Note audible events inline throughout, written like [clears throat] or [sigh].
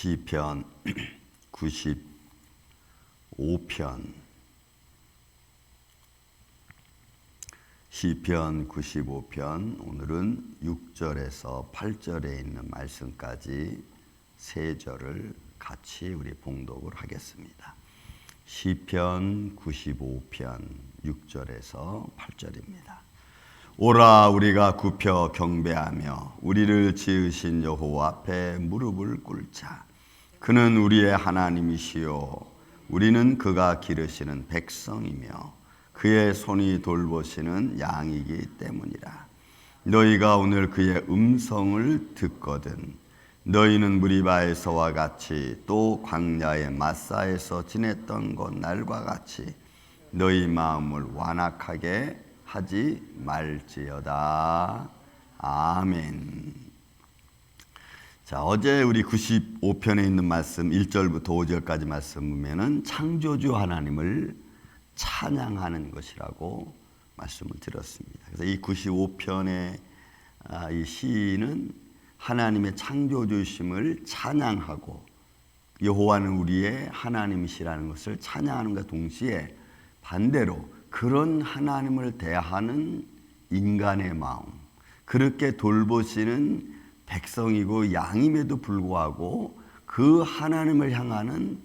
시편 [clears throat] 95편 시편 95편 오늘은 6절에서 8절에 있는 말씀까지 세 절을 같이 우리 봉독을 하겠습니다. 시편 95편 6절에서 8절입니다. 오라 우리가 굽혀 경배하며 우리를 지으신 여호와 앞에 무릎을 꿇자. 그는 우리의 하나님이시요 우리는 그가 기르시는 백성이며 그의 손이 돌보시는 양이기 때문이라. 너희가 오늘 그의 음성을 듣거든 너희는 무리바에서와 같이 또 광야의 마사에서 지냈던 것 날과 같이 너희 마음을 완악하게 하지 말지어다. 아멘. 자, 어제 우리 95편에 있는 말씀 1절부터 5절까지 말씀 보면은 창조주 하나님을 찬양하는 것이라고 말씀을 드렸습니다. 그래서 이 95편의 아, 이 시는 하나님의 창조주심을 찬양하고 여호와는 우리의 하나님이시라는 것을 찬양하는과 동시에 반대로 그런 하나님을 대하는 인간의 마음, 그렇게 돌보시는 백성이고 양임에도 불구하고 그 하나님을 향하는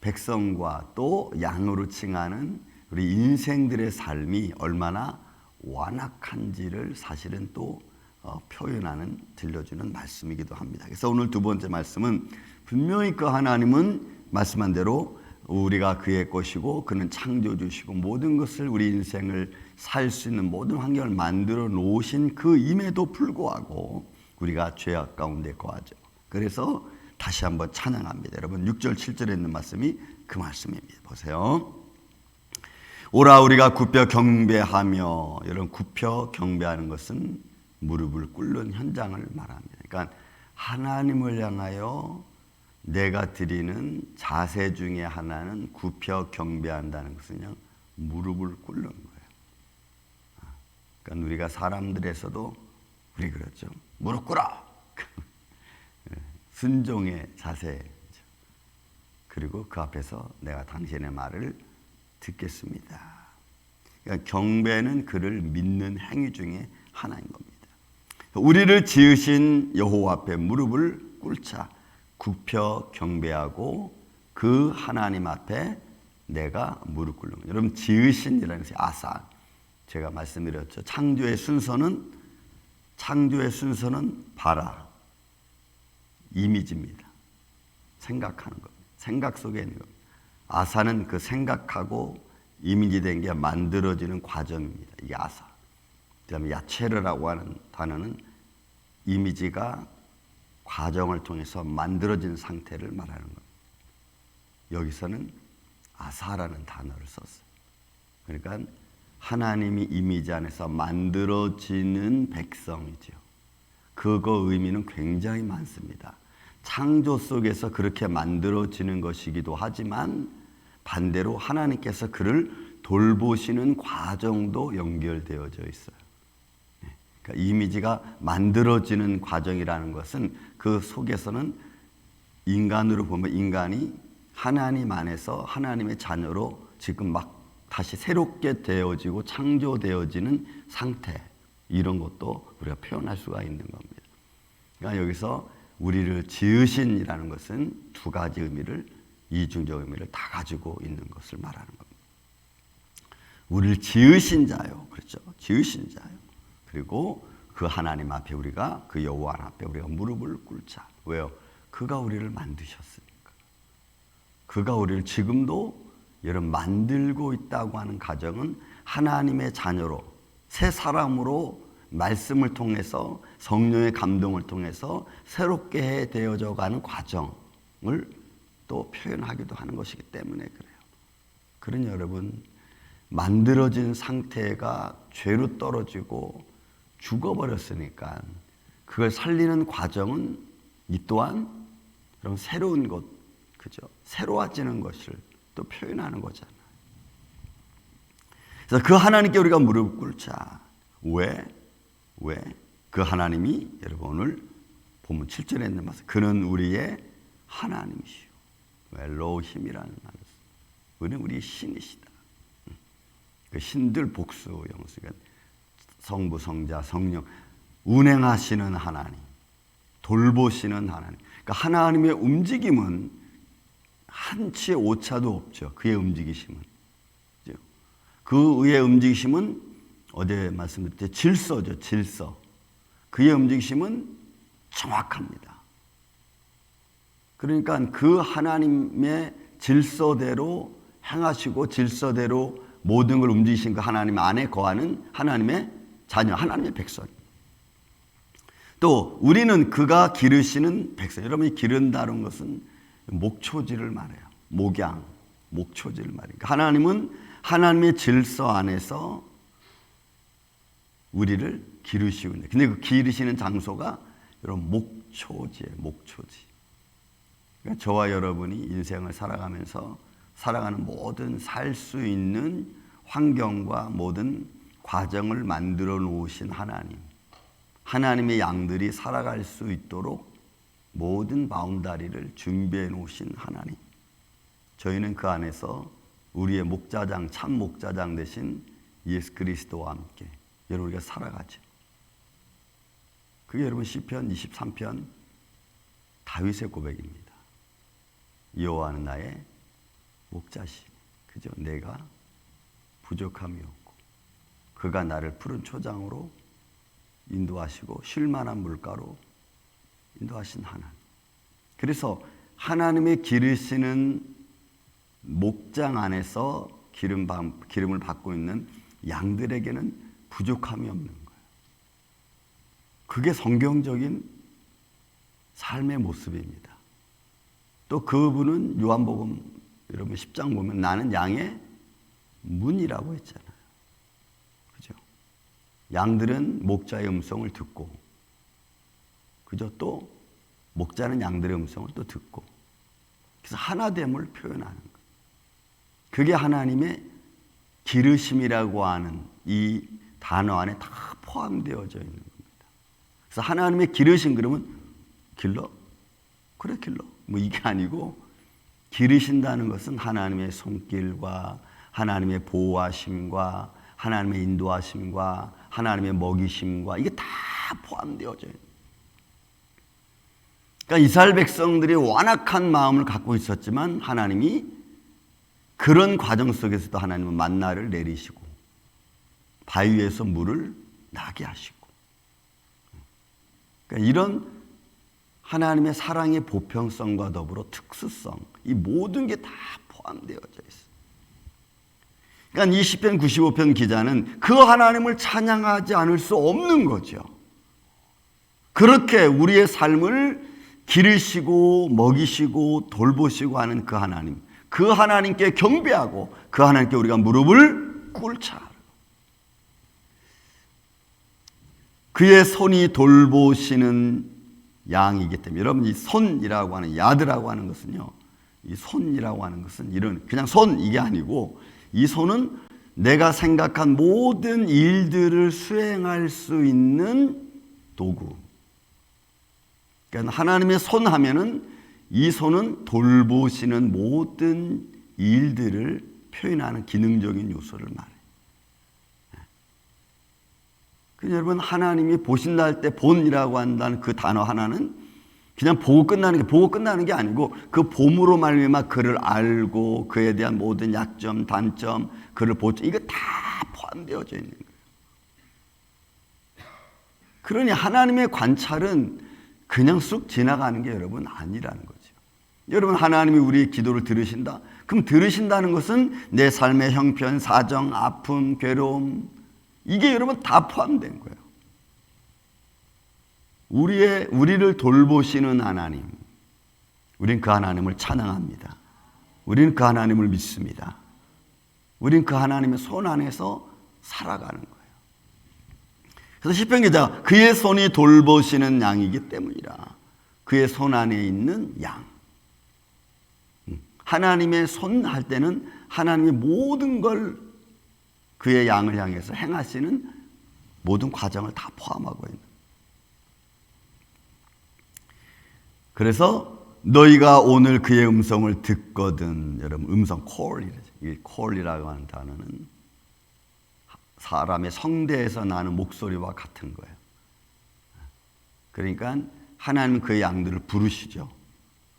백성과 또 양으로 칭하는 우리 인생들의 삶이 얼마나 완악한지를 사실은 또 어, 표현하는 들려주는 말씀이기도 합니다. 그래서 오늘 두 번째 말씀은 분명히 그 하나님은 말씀한 대로 우리가 그의 것이고 그는 창조주시고 모든 것을 우리 인생을 살 수 있는 모든 환경을 만들어 놓으신 그 임에도 불구하고 우리가 죄악 가운데 거하죠. 그래서 다시 한번 찬양합니다. 여러분 6절 7절에 있는 말씀이 그 말씀입니다. 보세요. 오라 우리가 굽혀 경배하며 여러분 굽혀 경배하는 것은 무릎을 꿇는 현장을 말합니다. 그러니까 하나님을 향하여 내가 드리는 자세 중에 하나는 굽혀 경배한다는 것은 그냥 무릎을 꿇는 거예요. 그러니까 우리가 사람들에서도 우리 그렇죠. 무릎 꿇어. [laughs] 순종의 자세. 그리고 그 앞에서 내가 당신의 말을 듣겠습니다. 그러니까 경배는 그를 믿는 행위 중에 하나인 겁니다. 우리를 지으신 여호와 앞에 무릎을 꿇자. 굽혀 경배하고 그 하나님 앞에 내가 무릎 꿇는. 여러분 지으신이라는 것이 아사. 제가 말씀드렸죠. 창조의 순서는 창조의 순서는 바라. 이미지입니다. 생각하는 것. 생각 속에 있는 것. 아사는 그 생각하고 이미지 된 게 만들어지는 과정입니다. 이게 아사. 그다음에 야체르라고 하는 단어는 이미지가 과정을 통해서 만들어진 상태를 말하는 겁니다. 여기서는 아사라는 단어를 썼어요. 그러니까 하나님이 이미지 안에서 만들어지는 백성이죠. 그거 의미는 굉장히 많습니다. 창조 속에서 그렇게 만들어지는 것이기도 하지만 반대로 하나님께서 그를 돌보시는 과정도 연결되어져 있어요. 그러니까 이미지가 만들어지는 과정이라는 것은 그 속에서는 인간으로 보면 인간이 하나님 안에서 하나님의 자녀로 지금 막 다시 새롭게 되어지고 창조되어지는 상태 이런 것도 우리가 표현할 수가 있는 겁니다. 그러니까 여기서 우리를 지으신이라는 것은 두 가지 의미를 이중적 의미를 다 가지고 있는 것을 말하는 겁니다. 우리를 지으신 자요, 그렇죠? 지으신 자요. 그리고 그 하나님 앞에 우리가 그 여호와 앞에 우리가 무릎을 꿇자. 왜요? 그가 우리를 만드셨으니까. 그가 우리를 지금도 여러분 만들고 있다고 하는 가정은 하나님의 자녀로 새 사람으로 말씀을 통해서 성령의 감동을 통해서 새롭게 되어져 가는 과정을 또 표현하기도 하는 것이기 때문에 그래요. 그러니 여러분 만들어진 상태가 죄로 떨어지고 죽어버렸으니까 그걸 살리는 과정은 이 또한 그럼 새로운 것, 그죠? 새로워지는 것을 또 표현하는 거잖아요. 그래서 그 하나님께 우리가 무릎 꿇자. 왜? 왜? 그 하나님이 여러분 오늘 본문 7절에 있는 말씀. 그는 우리의 하나님이시오. 엘로힘이라는 말을 우리는 우리 신이시다. 그 신들 복수 영수가 성부, 성자, 성령 운행하시는 하나님, 돌보시는 하나님. 그러니까 하나님의 움직임은 한치의 오차도 없죠. 그의 움직이심은. 그 의의 움직이심은 어제 말씀드렸듯이 질서죠. 질서. 그의 움직이심은 정확합니다. 그러니까 그 하나님의 질서대로 행하시고 질서대로 모든 걸 움직이신 그 하나님 안에 거하는 하나님의 자녀, 하나님의 백성. 또 우리는 그가 기르시는 백성. 여러분이 기른다는 것은 목초지를 말해요. 목양, 목초지를 말해요. 그러니까 하나님은 하나님의 질서 안에서 우리를 기르시고 있는. 근데 그 기르시는 장소가 여러분 목초지예요. 목초지. 그러니까 저와 여러분이 인생을 살아가면서 살아가는 모든 살 수 있는 환경과 모든 과정을 만들어 놓으신 하나님. 하나님의 양들이 살아갈 수 있도록 모든 바운다리를 준비해 놓으신 하나님. 저희는 그 안에서 우리의 목자장, 참 목자장 되신 예수 그리스도와 함께 여러분 우리가 살아가죠. 그게 여러분 시편 23편 다윗의 고백입니다. 여호와는 나의 목자시. 그죠? 내가 부족함이 없고 그가 나를 푸른 초장으로 인도하시고 쉴만한 물가로 인도하신 하나님. 그래서 하나님의 기르시는 목장 안에서 기름 기름을 받고 있는 양들에게는 부족함이 없는 거예요. 그게 성경적인 삶의 모습입니다. 또 그분은 요한복음 여러분 10장 보면 나는 양의 문이라고 했잖아요. 그죠? 양들은 목자의 음성을 듣고 그죠? 또 목자는 양들의 음성을 또 듣고 그래서 하나됨을 표현하는 거예요. 그게 하나님의 기르심이라고 하는 이 단어 안에 다 포함되어져 있는 겁니다. 그래서 하나님의 기르심 그러면 길러? 그래 길러. 뭐 이게 아니고 기르신다는 것은 하나님의 손길과 하나님의 보호하심과 하나님의 인도하심과 하나님의 먹이심과 이게 다 포함되어져 있는 그러니까 이스라엘 백성들이 완악한 마음을 갖고 있었지만 하나님이 그런 과정 속에서도 하나님은 만나를 내리시고 바위에서 물을 나게 하시고 그러니까 이런 하나님의 사랑의 보편성과 더불어 특수성 이 모든 게 다 포함되어져 있어요. 그러니까 이 시편 95편 기자는 그 하나님을 찬양하지 않을 수 없는 거죠. 그렇게 우리의 삶을 기르시고 먹이시고 돌보시고 하는 그 하나님, 그 하나님께 경배하고 그 하나님께 우리가 무릎을 꿇자. 그의 손이 돌보시는 양이기 때문에 여러분 이 손이라고 하는 야드라고 하는 것은요. 이 손이라고 하는 것은 이런 그냥 손 이게 아니고 이 손은 내가 생각한 모든 일들을 수행할 수 있는 도구. 그러니까 하나님의 손 하면은 이 손은 돌보시는 모든 일들을 표현하는 기능적인 요소를 말해요. 그 여러분 하나님이 보신다 할 때 본이라고 한다는 그 단어 하나는 그냥 보고 끝나는 게 보고 끝나는 게 아니고 그 봄으로 말미암아 그를 알고 그에 대한 모든 약점, 단점, 그를 보죠. 이거 다 포함되어져 있는 거예요. 그러니 하나님의 관찰은 그냥 쑥 지나가는 게 여러분 아니라는 거죠. 여러분 하나님이 우리의 기도를 들으신다. 그럼 들으신다는 것은 내 삶의 형편, 사정, 아픔, 괴로움 이게 여러분 다 포함된 거예요. 우리의 우리를 돌보시는 하나님. 우린 그 하나님을 찬양합니다. 우리는 그 하나님을 믿습니다. 우린 그 하나님의 손 안에서 살아가는 거예요. 그래서 시편 기자 그의 손이 돌보시는 양이기 때문이라. 그의 손 안에 있는 양. 음, 하나님의 손 할 때는 하나님이 모든 걸 그의 양을 향해서 행하시는 모든 과정을 다 포함하고 있는. 그래서 너희가 오늘 그의 음성을 듣거든 여러분 음성 콜 이라죠. 이 콜이라고 하는 단어는 사람의 성대에서 나는 목소리와 같은 거예요. 그러니까 하나님 그의 양들을 부르시죠.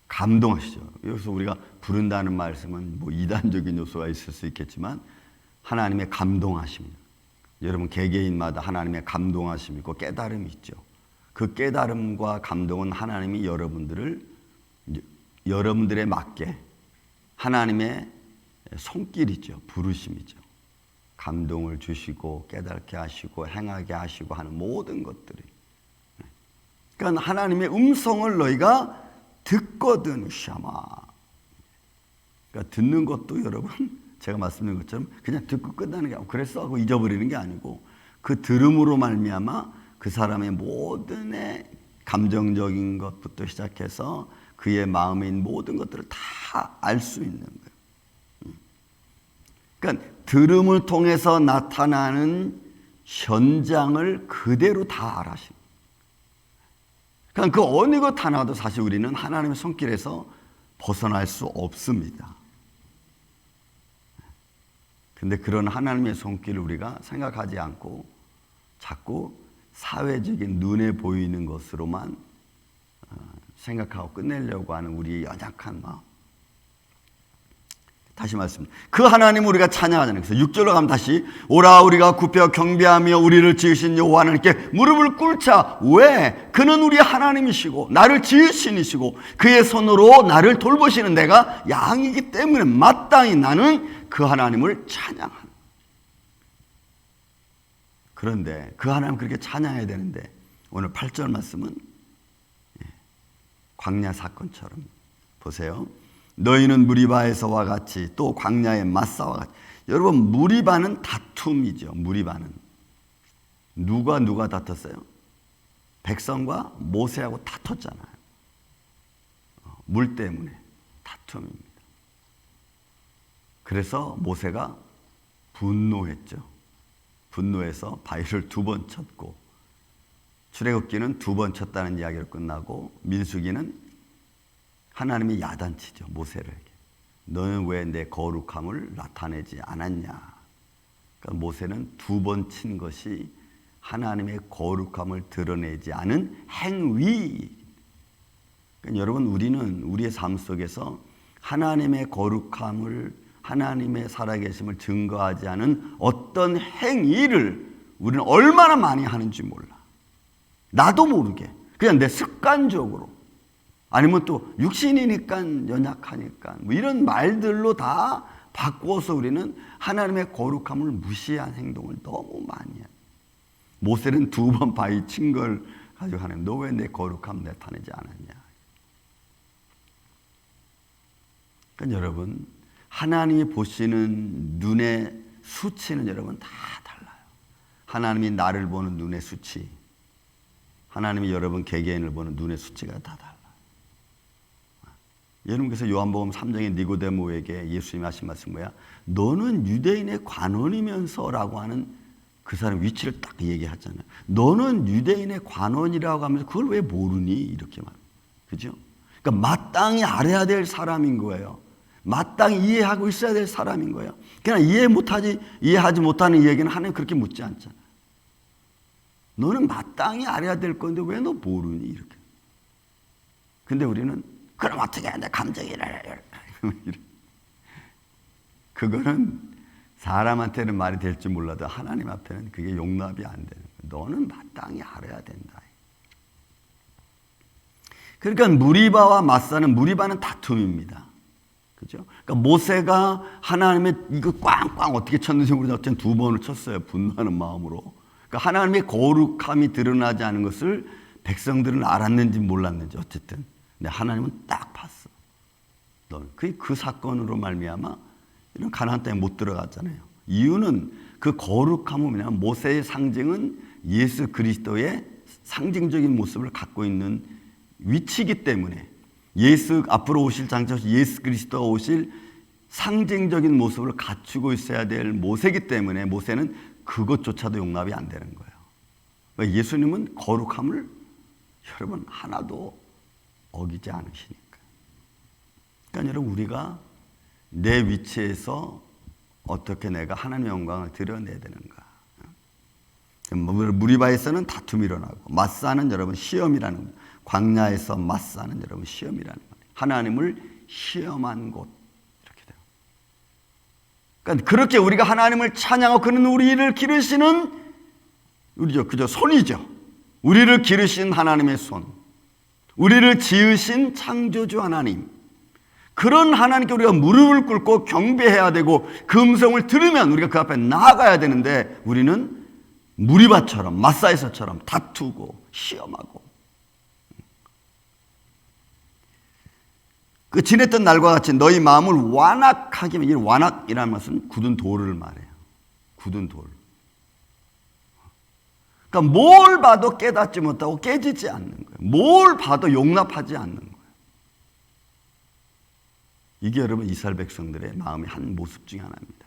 감동하시죠. 여기서 우리가 부른다는 말씀은 뭐 이단적인 요소가 있을 수 있겠지만 하나님의 감동하십니다. 여러분 개개인마다 하나님의 감동하심이 있고 깨달음이 있죠. 그 깨달음과 감동은 하나님이 여러분들을 여러분들에 맞게 하나님의 손길이죠. 부르심이죠. 감동을 주시고 깨닫게 하시고 행하게 하시고 하는 모든 것들이. 그러니까 하나님의 음성을 너희가 듣거든 샤마. 그러니까 듣는 것도 여러분 [laughs] 제가 말씀드린 것처럼 그냥 듣고 끝나는 게 아니고 그랬어 하고 잊어버리는 게 아니고 그 들음으로 말미암아 그 사람의 모든의 감정적인 것부터 시작해서 그의 마음에 모든 것들을 다 알 수 있는 거예요. 그러니까 들음을 통해서 나타나는 현장을 그대로 다 알아신. 그러니까 그 어느 것 하나도 사실 우리는 하나님의 손길에서 벗어날 수 없습니다. 근데 그런 하나님의 손길을 우리가 생각하지 않고 자꾸 사회적인 눈에 보이는 것으로만 어, 생각하고 끝내려고 하는 우리의 연약한 마음. 다시 말씀. 그 하나님 우리가 찬양하잖아요. 그래서 6절로 가면 다시 오라 우리가 굽혀 경배하며 우리를 지으신 여호와 하나님께 무릎을 꿇자. 왜? 그는 우리 하나님이시고 나를 지으신이시고 그의 손으로 나를 돌보시는 내가 양이기 때문에 마땅히 나는 그 하나님을 찬양하는. 그런데 그 하나님 그렇게 찬양해야 되는데 오늘 8절 말씀은 예, 광야 사건처럼 보세요. 너희는 무리바에서와 같이 또 광야의 마사와 같이 여러분 무리바는 다툼이죠. 무리바는 누가 누가 다퉜어요? 백성과 모세하고 다퉜잖아요. 어, 물 때문에 다툼입니다. 그래서 모세가 분노했죠. 분노해서 바위를 두 번 쳤고 출애굽기는 두 번 쳤다는 이야기로 끝나고 민수기는 하나님이 야단치죠 모세를. 너는 왜 내 거룩함을 나타내지 않았냐? 그러니까 모세는 두 번 친 것이 하나님의 거룩함을 드러내지 않은 행위. 그러니까 여러분 우리는 우리의 삶 속에서 하나님의 거룩함을 하나님의 살아계심을 증거하지 않은 어떤 행위를 우리는 얼마나 많이 하는지 몰라. 나도 모르게. 그냥 내 습관적으로 아니면 또 육신이니까 연약하니까 뭐 이런 말들로 다 바꾸어서 우리는 하나님의 거룩함을 무시한 행동을 너무 많이 해요. 모세는 두 번 바위 친 걸 가지고 하나님 너 왜 내 거룩함 나타내지 않았냐. 그러니까 여러분 하나님이 보시는 눈의 수치는 여러분 다 달라요. 하나님이 나를 보는 눈의 수치 하나님이 여러분 개개인을 보는 눈의 수치가 다 달라요. 여러분께서 요한복음 3장의 니고데모에게 예수님이 하신 말씀 뭐야? 너는 유대인의 관원이면서라고 하는 그 사람 위치를 딱 얘기하잖아요. 너는 유대인의 관원이라고 하면서 그걸 왜 모르니? 이렇게 말. 그죠? 그러니까 마땅히 알아야 될 사람인 거예요. 마땅히 이해하고 있어야 될 사람인 거예요. 그냥 이해 못하지, 이해하지 못하는 얘기는 하나님 그렇게 묻지 않잖아. 너는 마땅히 알아야 될 건데 왜 너 모르니? 이렇게. 근데 우리는 그럼 어떻게 내 감정이를 [laughs] 그거는 사람한테는 말이 될지 몰라도 하나님 앞에는 그게 용납이 안 되는 거예요. 너는 마땅히 알아야 된다. 그러니까 무리바와 마사는 무리바는 다툼입니다. 그죠? 그러니까 모세가 하나님의 이거 꽝꽝 어떻게 쳤는지 모르지만 어쨌든 두 번을 쳤어요. 분노하는 마음으로. 그러니까 하나님의 거룩함이 드러나지 않은 것을 백성들은 알았는지 몰랐는지 어쨌든 근데 하나님은 딱 봤어. 너는 그, 그 사건으로 말미암아 이런 가나안 땅에 못 들어갔잖아요. 이유는 그 거룩함은 뭐냐면 모세의 상징은 예수 그리스도의 상징적인 모습을 갖고 있는 위치이기 때문에 예수 앞으로 오실 장차 예수 그리스도가 오실 상징적인 모습을 갖추고 있어야 될 모세이기 때문에 모세는 그것조차도 용납이 안 되는 거예요. 예수님은 거룩함을 여러분 하나도 어기지 않으시니까. 그러니까 여러분 우리가 내 위치에서 어떻게 내가 하나님의 영광을 드러내야 되는가. 무리바에서는 다툼이 일어나고 마사는 여러분 시험이라는. 광야에서 마사는 여러분 시험이라는 말이에요. 하나님을 시험한 곳 이렇게 돼요. 그러니까 그렇게 우리가 하나님을 찬양하고 그는 우리를 기르시는 우리죠 그저 손이죠. 우리를 기르신 하나님의 손, 우리를 지으신 창조주 하나님. 그런 하나님께 우리가 무릎을 꿇고 경배해야 되고 그 음성을 들으면 우리가 그 앞에 나아가야 되는데 우리는 무리바처럼 마사에서처럼 다투고 시험하고 그 지냈던 날과 같이 너희 마음을 완악하게 이 완악이라는 것은 굳은 돌을 말해요. 굳은 돌. 그러니까 뭘 봐도 깨닫지 못하고 깨지지 않는 거예요. 뭘 봐도 용납하지 않는 거예요. 이게 여러분 이스라엘 백성들의 마음의 한 모습 중에 하나입니다.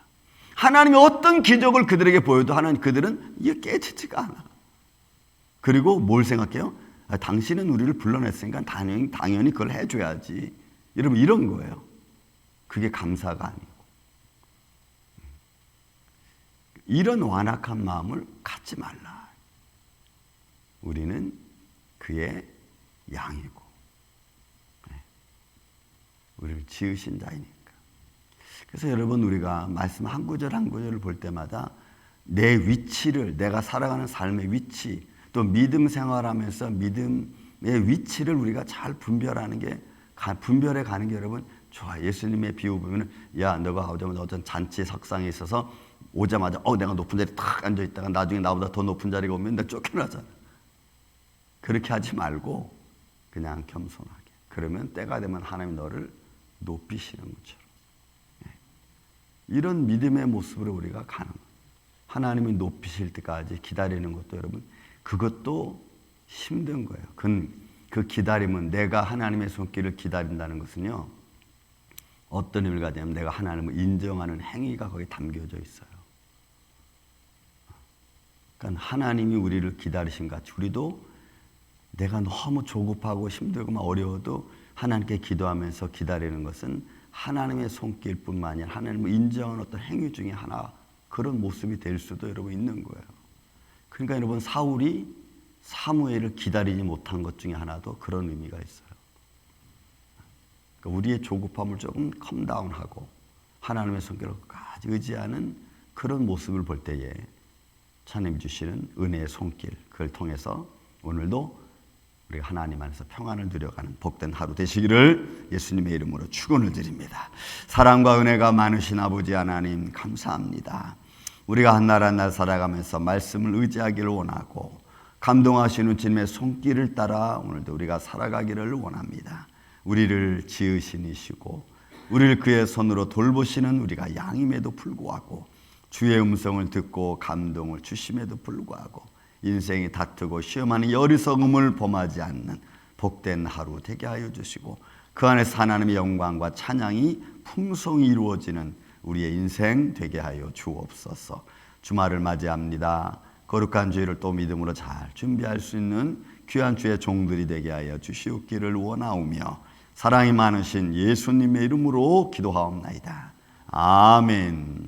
하나님이 어떤 기적을 그들에게 보여도 하나님 그들은 이게 깨지지가 않아. 그리고 뭘 생각해요? 아, 당신은 우리를 불러냈으니까 당연히, 당연히 그걸 해줘야지. 여러분 이런 거예요. 그게 감사가 아니고. 이런 완악한 마음을 갖지 말라. 우리는 그의 양이고, 네. 우리를 지으신 자이니까. 그래서 여러분 우리가 말씀 한 구절 한 구절을 볼 때마다 내 위치를 내가 살아가는 삶의 위치 또 믿음 생활하면서 믿음의 위치를 우리가 잘 분별하는 게 분별해 가는 게 여러분 좋아. 예수님의 비유 보면은 야 너가 오자마자 어떤 잔치 석상에 있어서 오자마자 어 내가 높은 자리에 탁 앉아 있다가 나중에 나보다 더 높은 자리가 오면 나 쫓겨나잖아. 그렇게 하지 말고 그냥 겸손하게. 그러면 때가 되면 하나님 너를 높이시는 것처럼. 이런 믿음의 모습으로 우리가 가는 거예요. 하나님이 높이실 때까지 기다리는 것도 여러분 그것도 힘든 거예요. 그, 그 기다림은 내가 하나님의 손길을 기다린다는 것은요. 어떤 의미를 가지냐면 내가 하나님을 인정하는 행위가 거기 담겨져 있어요. 그러니까 하나님이 우리를 기다리신 같이 우리도 내가 너무 조급하고 힘들고 막 어려워도 하나님께 기도하면서 기다리는 것은 하나님의 손길뿐만 아니라 하나님을 인정하는 어떤 행위 중에 하나 그런 모습이 될 수도 여러분 있는 거예요. 그러니까 여러분 사울이 사무엘을 기다리지 못한 것 중에 하나도 그런 의미가 있어요. 그러니까 우리의 조급함을 조금 컴다운하고 하나님의 손길을 까지 의지하는 그런 모습을 볼 때에 하나님 주시는 은혜의 손길 그걸 통해서 오늘도 우리가 하나님 안에서 평안을 누려가는 복된 하루 되시기를 예수님의 이름으로 축원을 드립니다. 사랑과 은혜가 많으신 아버지 하나님 감사합니다. 우리가 한날 한날 살아가면서 말씀을 의지하기를 원하고 감동하시는 주님의 손길을 따라 오늘도 우리가 살아가기를 원합니다. 우리를 지으신이시고 우리를 그의 손으로 돌보시는 우리가 양임에도 불구하고 주의 음성을 듣고 감동을 주심에도 불구하고 인생이 다투고 시험하는 어리석음을 범하지 않는 복된 하루 되게 하여 주시고 그 안에서 하나님의 영광과 찬양이 풍성히 이루어지는 우리의 인생 되게 하여 주옵소서. 주말을 맞이합니다. 거룩한 주일을 또 믿음으로 잘 준비할 수 있는 귀한 주의 종들이 되게 하여 주시옵기를 원하오며 사랑이 많으신 예수님의 이름으로 기도하옵나이다. 아멘.